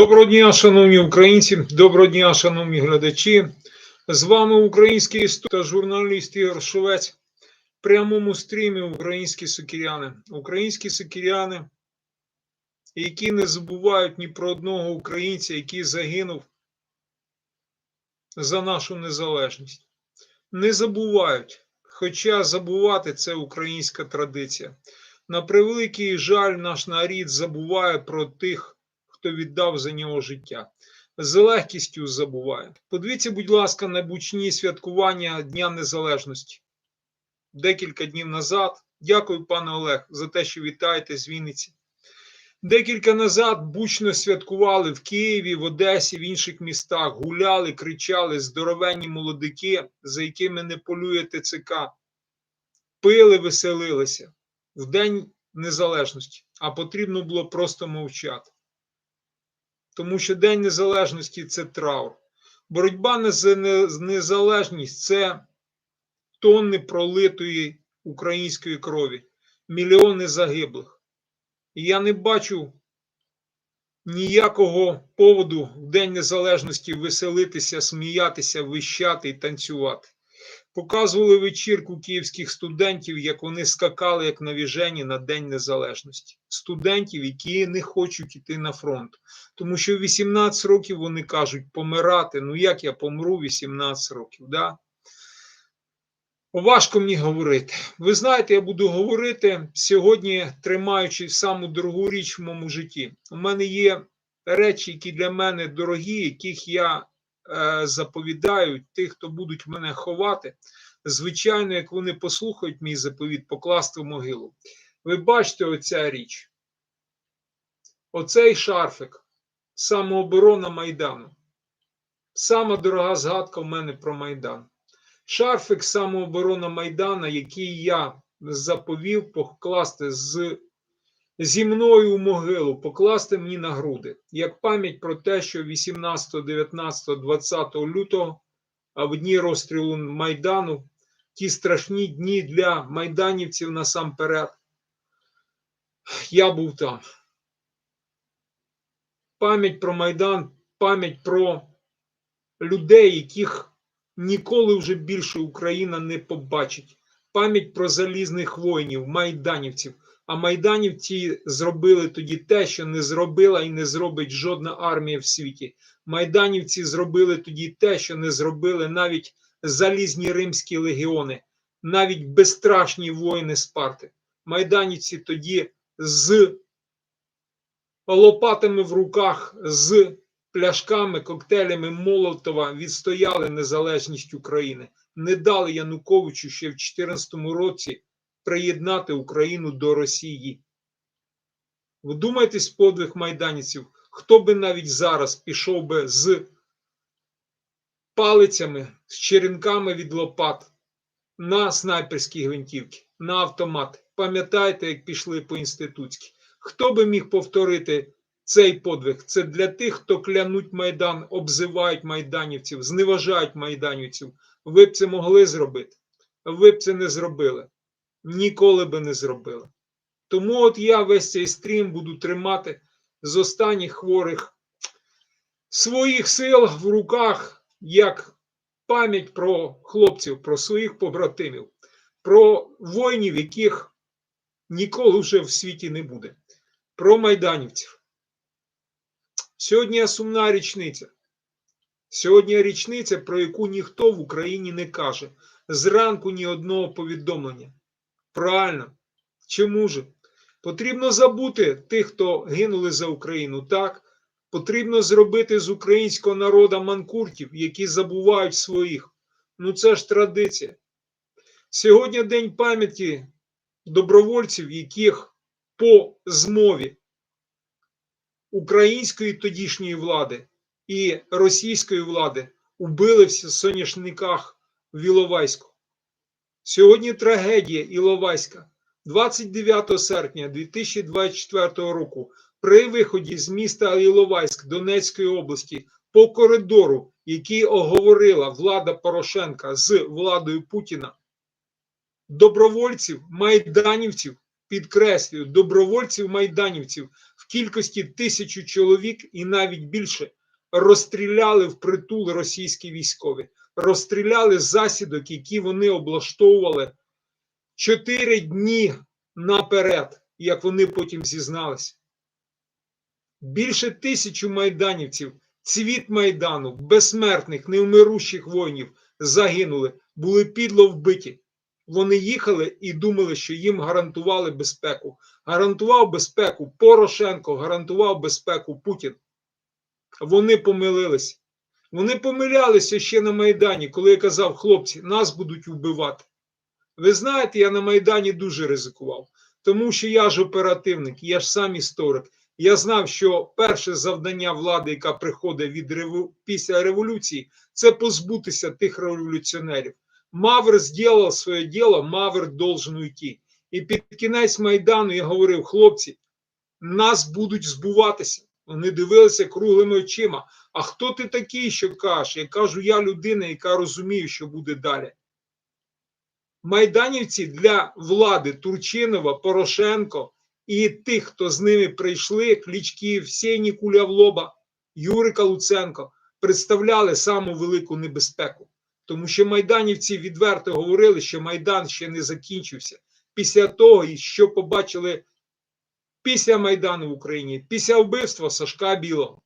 Доброго дня, шановні українці, доброго дня, шановні глядачі. З вами український історик та журналіст Ігор Шовець. В прямому стрімі українські сокіряни. Українські сокіряни, які не забувають ні про одного українця, який загинув за нашу незалежність. Не забувають, хоча забувати це українська традиція. На превеликий жаль, наш нарід забуває про тих хто віддав за нього життя. З легкістю забуває. Подивіться, будь ласка, на бучні святкування Дня Незалежності. Декілька днів назад. Дякую, пане Олег, за те, що вітаєте з Вінниці. Декілька назад бучно святкували в Києві, в Одесі, в інших містах, гуляли, кричали здоровенні молодики, за якими не полює ТЦК, пили, веселилися в День Незалежності, а потрібно було просто мовчати тому що День Незалежності це траур. Боротьба за незалежність це тонни пролитої української крові, мільйони загиблих. І я не бачу ніякого поводу в День Незалежності веселитися, сміятися, вищати і танцювати. Показували вечірку київських студентів, як вони скакали як навіжені на День Незалежності. Студентів, які не хочуть йти на фронт. Тому що 18 років вони кажуть помирати. Ну як я помру 18 років? Да? Важко мені говорити. Ви знаєте, я буду говорити сьогодні, тримаючи саму дорогу річ в моєму житті. У мене є речі, які для мене дорогі, яких я заповідають тих, хто будуть мене ховати. Звичайно, як вони послухають мій заповіт, покласти в могилу. Ви бачите оця річ. Оцей шарфик, самооборона Майдану. Сама дорога згадка в мене про Майдан. Шарфик самооборона Майдана, який я заповів покласти з зі мною у могилу покласти мені на груди, як пам'ять про те, що 18, 19, 20 лютого, а в дні розстрілу Майдану, ті страшні дні для майданівців насамперед, я був там. Пам'ять про Майдан, пам'ять про людей, яких ніколи вже більше Україна не побачить. Пам'ять про залізних воїнів, майданівців. А майданівці зробили тоді те, що не зробила і не зробить жодна армія в світі. Майданівці зробили тоді те, що не зробили навіть залізні римські легіони, навіть безстрашні воїни Спарти. Майданівці тоді з лопатами в руках, з пляшками, коктейлями Молотова відстояли незалежність України. Не дали Януковичу ще в 2014 році приєднати Україну до Росії. Вдумайтесь, подвиг майданівців, хто би навіть зараз пішов би з палицями, з черенками від лопат на снайперські гвинтівки, на автомат. Пам'ятаєте, як пішли по інститутськи? Хто би міг повторити цей подвиг? Це для тих, хто клянуть майдан, обзивають майданівців, зневажають майданівців. Ви б це могли зробити? Ви б це не зробили ніколи би не зробили. Тому от я весь цей стрім буду тримати з останніх хворих своїх сил в руках як пам'ять про хлопців, про своїх побратимів, про воїнів, яких ніколи вже в світі не буде, про майданівців. Сьогодні сумна річниця. Сьогодні річниця, про яку ніхто в Україні не каже. Зранку ні одного повідомлення. Правильно. Чому ж? Потрібно забути тих, хто гинули за Україну. Так, потрібно зробити з українського народу манкуртів, які забувають своїх. Ну це ж традиція. Сьогодні День пам'яті добровольців, яких по змові української тодішньої влади і російської влади убили в соняшниках в Іловайську. Сьогодні трагедія Іловайська. 29 серпня 2024 року при виході з міста Іловайськ Донецької області по коридору, який оговорила влада Порошенка з владою Путіна, добровольців, майданівців підкреслюю, добровольців-майданівців в кількості тисячу чоловік і навіть більше розстріляли в притул російські військові, розстріляли засідок, які вони облаштовували чотири дні наперед, як вони потім зізналися. Більше тисячу майданівців, цвіт майдану, безсмертних, невмирущих воїнів загинули, були підло вбиті. Вони їхали і думали, що їм гарантували безпеку. Гарантував безпеку Порошенко, гарантував безпеку Путін. Вони помилились. Вони помилялися ще на Майдані, коли я казав, хлопці, нас будуть вбивати. Ви знаєте, я на Майдані дуже ризикував, тому що я ж оперативник, я ж сам історик. Я знав, що перше завдання влади, яка приходить від реву... після революції, це позбутися тих революціонерів. Мавр зробив своє діло, Мавр должен уйти. І під кінець Майдану я говорив, хлопці, нас будуть збуватися. Вони дивилися круглими очима. А хто ти такий, що кажеш? Я кажу, я людина, яка розуміє, що буде далі. Майданівці для влади Турчинова, Порошенко і тих, хто з ними прийшли, Клічків, Сєні Куля в лоба, Юрика Луценко, представляли саму велику небезпеку. Тому що майданівці відверто говорили, що Майдан ще не закінчився. Після того, що побачили після Майдану в Україні, після вбивства Сашка Білого.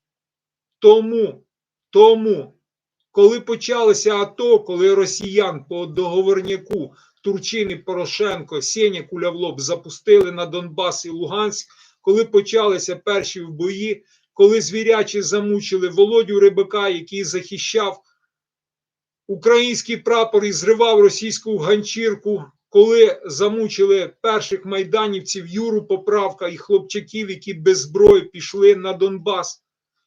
Тому, тому, коли почалося АТО, коли росіян по договорняку Турчини Порошенко, Сеня Кулявлоб запустили на Донбас і Луганськ, коли почалися перші бої, коли звірячі замучили Володю Рибака, який захищав український прапор і зривав російську ганчірку, коли замучили перших майданівців Юру Поправка і хлопчаків, які без зброї пішли на Донбас,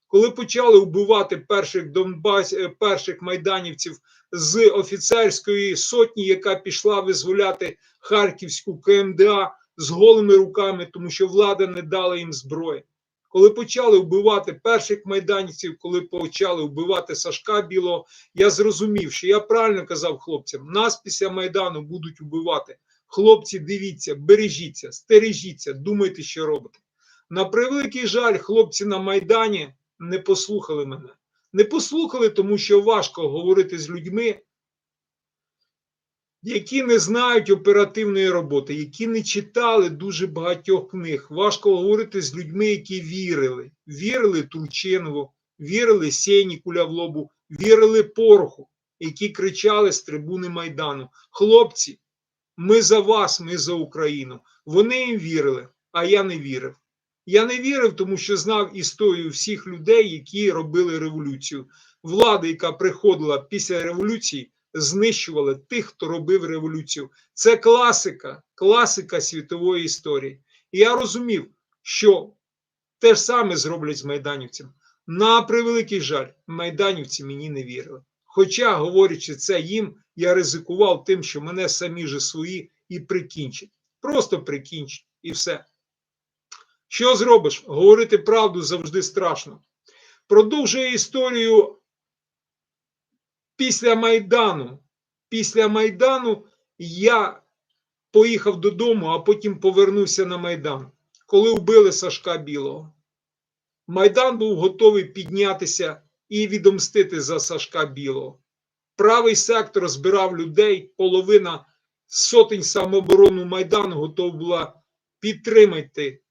коли почали вбивати перших Донбас, е, перших майданівців з офіцерської сотні, яка пішла визволяти Харківську КМДА з голими руками, тому що влада не дала їм зброї. Коли почали вбивати перших майданівців, коли почали вбивати Сашка Білого, я зрозумів, що я правильно казав хлопцям: нас після Майдану будуть вбивати. Хлопці, дивіться, бережіться, стережіться, думайте, що робите. На превеликий жаль, хлопці на Майдані не послухали мене. Не послухали, тому що важко говорити з людьми, які не знають оперативної роботи, які не читали дуже багатьох книг. Важко говорити з людьми, які вірили. Вірили Турчинову, вірили Сєні Кулявлобу, вірили Пороху, які кричали з трибуни Майдану. Хлопці, ми за вас, ми за Україну. Вони їм вірили, а я не вірив. Я не вірив, тому що знав історію всіх людей, які робили революцію. Влада, яка приходила після революції, знищувала тих, хто робив революцію. Це класика, класика світової історії. І я розумів, що те ж саме зроблять з майданівцями. На превеликий жаль, майданівці мені не вірили. Хоча, говорячи це їм, я ризикував тим, що мене самі же свої і прикінчать. Просто прикінчать і все. Що зробиш? Говорити правду завжди страшно. Продовжує історію після Майдану. Після Майдану я поїхав додому, а потім повернувся на Майдан, коли вбили Сашка Білого. Майдан був готовий піднятися і відомстити за Сашка Білого. Правий сектор збирав людей, половина сотень самооборону Майдану готова була підтримати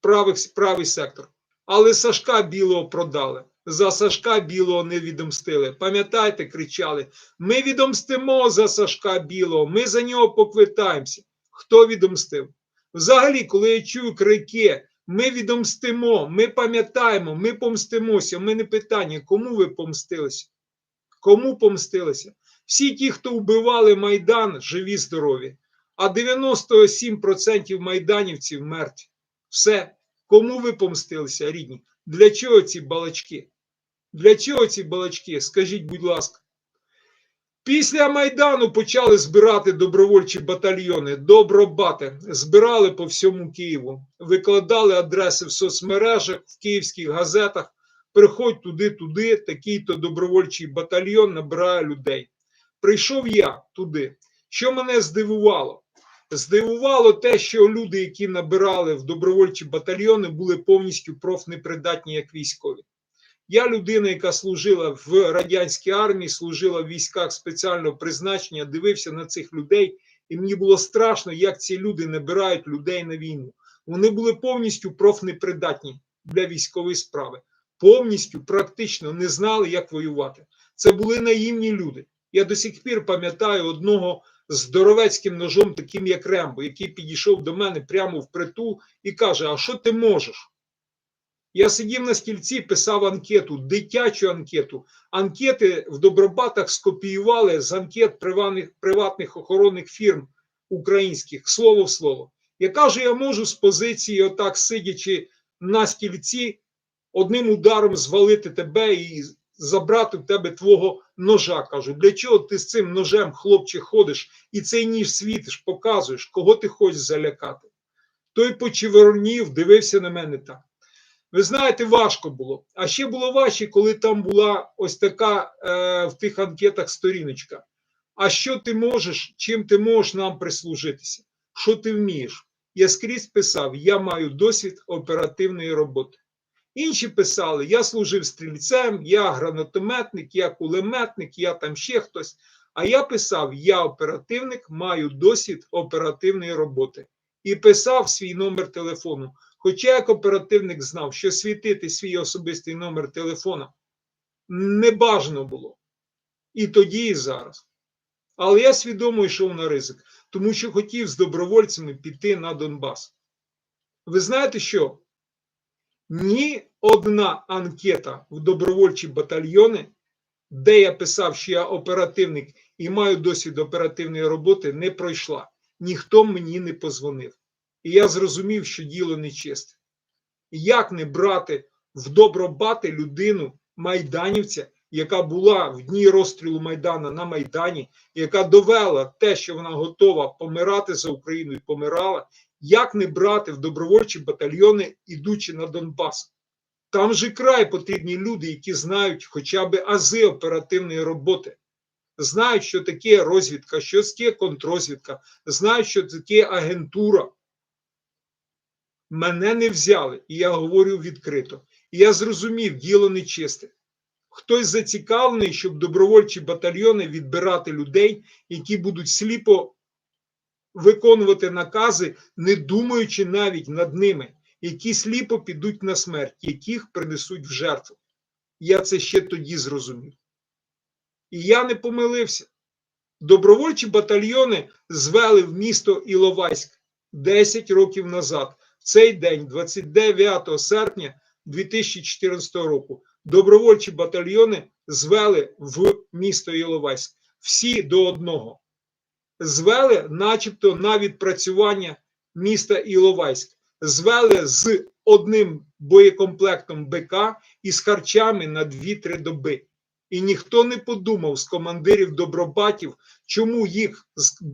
правий, правий сектор. Але Сашка Білого продали. За Сашка Білого не відомстили. Пам'ятаєте, кричали: Ми відомстимо за Сашка Білого, ми за нього поквитаємося. Хто відомстив? Взагалі, коли я чую крики, ми відомстимо, ми пам'ятаємо, ми помстимося. У мене питання, кому ви помстилися? Кому помстилися? Всі ті, хто вбивали Майдан, живі, здорові, а 97% майданівців мертві. Все. Кому ви помстилися, рідні? Для чого ці балачки? Для чого ці балачки? Скажіть, будь ласка. Після Майдану почали збирати добровольчі батальйони, добробати, збирали по всьому Києву, викладали адреси в соцмережах, в київських газетах. Приходь туди-туди, такий-то добровольчий батальйон набирає людей. Прийшов я туди. Що мене здивувало? Здивувало те, що люди, які набирали в добровольчі батальйони, були повністю профнепридатні як військові. Я людина, яка служила в радянській армії, служила в військах спеціального призначення, дивився на цих людей, і мені було страшно, як ці люди набирають людей на війну. Вони були повністю профнепридатні для військової справи, повністю практично не знали, як воювати. Це були наївні люди. Я до сих пір пам'ятаю одного здоровецьким ножом, таким як Рембо, який підійшов до мене прямо в притул і каже: А що ти можеш? Я сидів на стільці, писав анкету, дитячу анкету. Анкети в Добробатах скопіювали з анкет приватних, приватних охоронних фірм українських, слово в слово. Я кажу, я можу з позиції, отак сидячи на стільці, одним ударом звалити тебе і забрати в тебе твого ножа. Кажу, для чого ти з цим ножем, хлопче, ходиш і цей ніж світиш, показуєш, кого ти хочеш залякати. Той почевернів, дивився на мене так. Ви знаєте, важко було. А ще було важче, коли там була ось така е, в тих анкетах сторіночка. А що ти можеш, чим ти можеш нам прислужитися? Що ти вмієш? Я скрізь писав: я маю досвід оперативної роботи. Інші писали: я служив стрільцем, я гранатометник, я кулеметник, я там ще хтось. А я писав: я оперативник, маю досвід оперативної роботи. І писав свій номер телефону. Хоча як оперативник знав, що світити свій особистий номер телефона не бажано було. І тоді, і зараз. Але я свідомо йшов на ризик, тому що хотів з добровольцями піти на Донбас. Ви знаєте що? Ні одна анкета в добровольчі батальйони, де я писав, що я оперативник і маю досвід оперативної роботи, не пройшла. Ніхто мені не позвонив. І я зрозумів, що діло нечисте. Як не брати в добробати людину, майданівця, яка була в дні розстрілу Майдана на Майдані, яка довела те, що вона готова помирати за Україну і помирала, як не брати в добровольчі батальйони, ідучи на Донбас? Там же край потрібні люди, які знають хоча б ази оперативної роботи, знають, що таке розвідка, що таке контрозвідка, знають, що таке агентура. Мене не взяли, і я говорю відкрито. І я зрозумів, діло нечисте. Хтось зацікавлений, щоб добровольчі батальйони відбирати людей, які будуть сліпо виконувати накази, не думаючи навіть над ними, які сліпо підуть на смерть, яких принесуть в жертву. Я це ще тоді зрозумів. І я не помилився. Добровольчі батальйони звели в місто Іловайськ 10 років назад цей день, 29 серпня 2014 року, добровольчі батальйони звели в місто Іловайськ. Всі до одного. Звели, начебто, на відпрацювання міста Іловайськ. Звели з одним боєкомплектом БК і з харчами на 2-3 доби. І ніхто не подумав з командирів добробатів, чому їх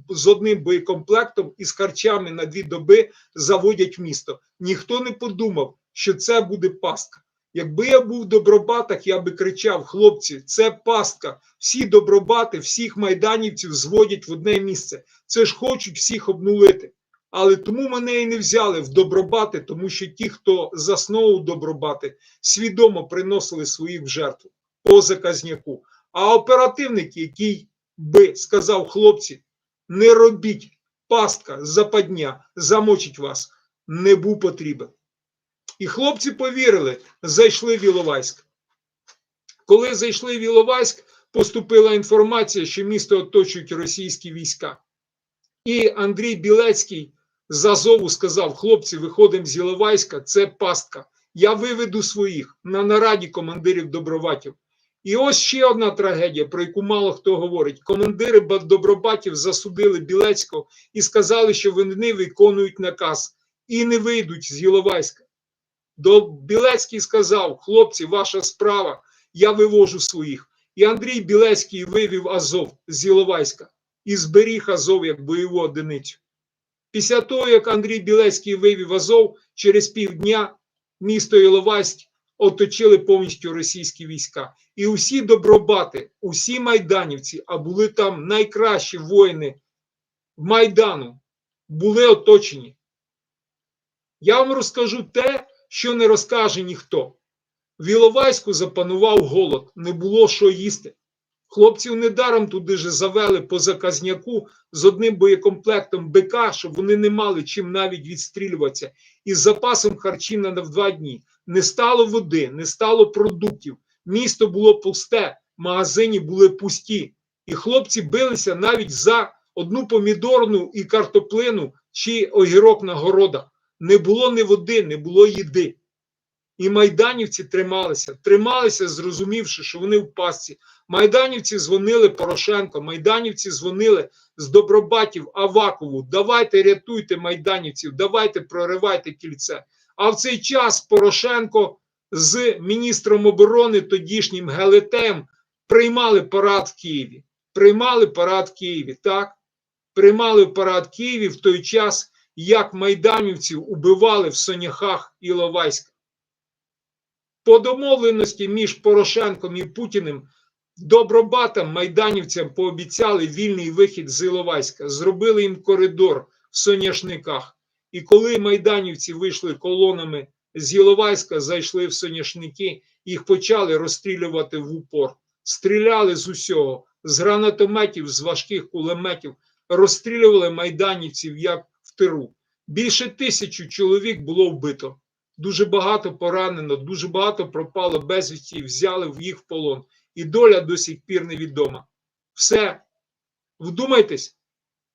з, одним боєкомплектом і з харчами на дві доби заводять в місто. Ніхто не подумав, що це буде пастка. Якби я був в добробатах, я би кричав: хлопці, це пастка. Всі добробати, всіх майданівців зводять в одне місце. Це ж хочуть всіх обнулити. Але тому мене і не взяли в добробати, тому що ті, хто засновував добробати, свідомо приносили своїх в жертву по заказняку. А оперативник, який би сказав хлопці, не робіть пастка, западня, замочить вас, не був потрібен. І хлопці повірили, зайшли в Іловайськ. Коли зайшли в Іловайськ, поступила інформація, що місто оточують російські війська. І Андрій Білецький з Азову сказав: хлопці, виходимо з Іловайська, це пастка. Я виведу своїх на нараді командирів доброватів. І ось ще одна трагедія, про яку мало хто говорить. Командири добробатів засудили Білецького і сказали, що вони виконують наказ і не вийдуть з Іловайська. До Білецький сказав: хлопці, ваша справа, я вивожу своїх. І Андрій Білецький вивів Азов з Іловайська і зберіг Азов як бойову одиницю. Після того, як Андрій Білецький вивів Азов, через півдня місто Іловайськ оточили повністю російські війська. І усі добробати, усі майданівці, а були там найкращі воїни Майдану, були оточені. Я вам розкажу те, що не розкаже ніхто. В Іловайську запанував голод, не було що їсти. Хлопців недаром туди же завели по заказняку з одним боєкомплектом БК, щоб вони не мали чим навіть відстрілюватися, і з запасом харчів на два дні. Не стало води, не стало продуктів. Місто було пусте, магазині були пусті. І хлопці билися навіть за одну помідорну і картоплину чи огірок на городах. Не було ні води, не було їди. І майданівці трималися, трималися, зрозумівши, що вони в пастці. Майданівці дзвонили Порошенко, майданівці дзвонили з Добробатів Авакову. Давайте рятуйте майданівців, давайте проривайте кільце. А в цей час Порошенко з міністром оборони тодішнім Гелетем приймали парад в Києві. Приймали парад в Києві, так? Приймали парад в Києві в той час, як майданівців убивали в Соняхах Іловайська. По домовленості між Порошенком і Путіним добробатам майданівцям пообіцяли вільний вихід з Іловайська, зробили їм коридор в Соняшниках. І коли майданівці вийшли колонами з Іловайська, зайшли в Соняшники, їх почали розстрілювати в упор. Стріляли з усього, з гранатометів, з важких кулеметів, розстрілювали майданівців як в тиру. Більше тисячі чоловік було вбито. Дуже багато поранено, дуже багато пропало безвісті, взяли в їх в полон. І доля до сих пір невідома. Все, вдумайтесь,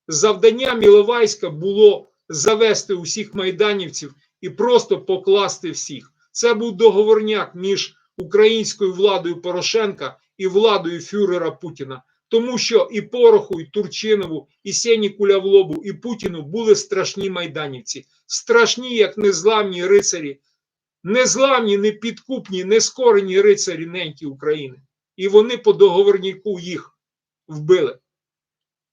завданням Іловайська було завести усіх майданівців і просто покласти всіх. Це був договорняк між українською владою Порошенка і владою фюрера Путіна. Тому що і Пороху, і Турчинову, і Сені Кулявлобу, і Путіну були страшні майданівці, страшні, як незламні рицарі, незламні, непідкупні, нескорені рицарі неньки України. І вони по договорніку їх вбили.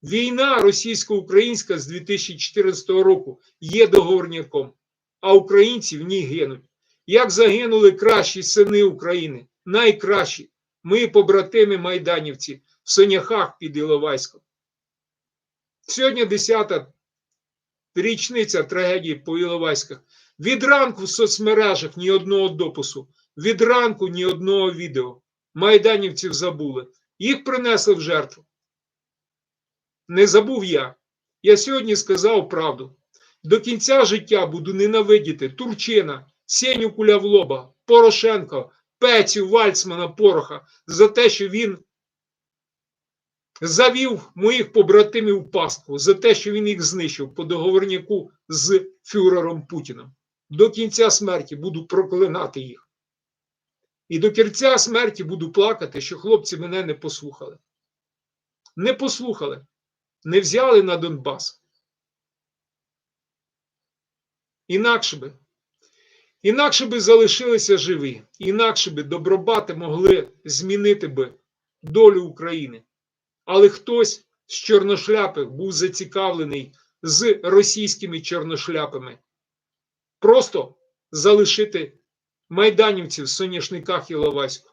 Війна російсько-українська з 2014 року є договорняком, а українці в ній гинуть. Як загинули кращі сини України, найкращі, ми побратими майданівці в Соняхах під Іловайськом. Сьогодні 10-та річниця трагедії по Іловайськах. Від ранку в соцмережах ні одного допису, від ранку ні одного відео. Майданівців забули. Їх принесли в жертву. Не забув я. Я сьогодні сказав правду. До кінця життя буду ненавидіти Турчина, Сеню Кулявлоба, Порошенко, Пецю, Вальцмана, Пороха за те, що він завів моїх побратимів у пастку, за те, що він їх знищив по договорняку з фюрером Путіним. До кінця смерті буду проклинати їх. І до кінця смерті буду плакати, що хлопці мене не послухали. Не послухали, не взяли на Донбас. Інакше би, інакше би залишилися живі, інакше би добробати могли змінити би долю України. Але хтось з чорношляпих був зацікавлений з російськими чорношляпами. Просто залишити майданівців в соняшниках Іловайську,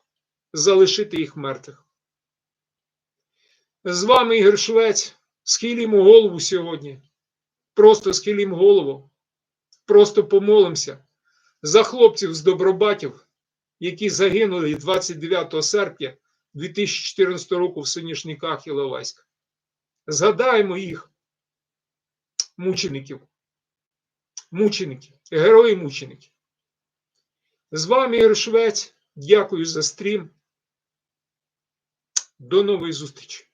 залишити їх мертвих. З вами Ігор Швець. Схилімо голову сьогодні. Просто схилімо голову. Просто помолимося за хлопців з Добробатів, які загинули 29 серпня 2014 року в Соняшниках Іловайська. Згадаємо їх, мучеників, мучеників, герої мучеників. З вами Ігор Швець. Дякую за стрім. До нової зустрічі.